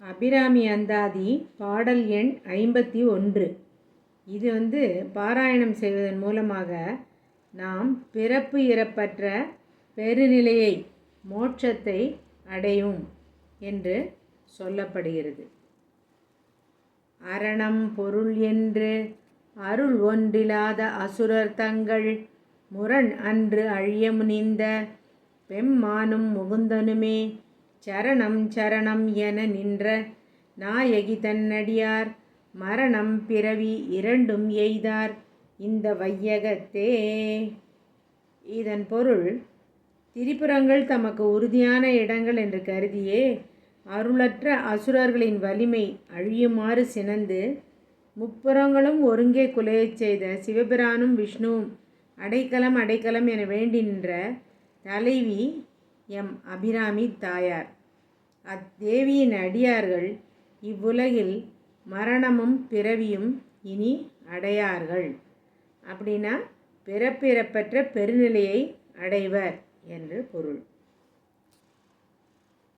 அபிராமி அந்தாதி பாடல் எண் ஐம்பத்தி ஒன்று. இது வந்து பாராயணம் செய்வதன் மூலமாக நாம் பிறப்பு இறப்பற்ற பெருநிலையை மோட்சத்தை அடையும் என்று சொல்லப்படுகிறது. அரணம் பொருள் என்று அருள் ஒன்றில்லாத அசுரர் தங்கள் முரண் அன்று அழிய முனிந்த பெம்மானும் முகுந்தனுமே சரணம் சரணம் என நின்ற நாயகி தன்னடியார் மரணம் பிறவி இரண்டும் எய்தார் இந்த வையகத்தே. இதன் பொருள் திரிபுரங்கள் தமக்கு உறுதியான இடங்கள் என்று கருதியே அருளற்ற அசுரர்களின் வலிமை அழியுமாறு சினந்து முப்புறங்களும் ஒருங்கே குலையச் செய்த சிவபிரானும் விஷ்ணுவும் அடைக்கலம் அடைக்கலம் என வேண்டி நின்ற தலைவி எம். அபிராமி தாயார். அத்தேவியின் அடியார்கள் இவ்வுலகில் மரணமும் பிறவியும் இனி அடையார்கள். அப்படின்னா பிறப்பிறப்பற்ற பெருநிலையை அடைவர் என்று பொருள்.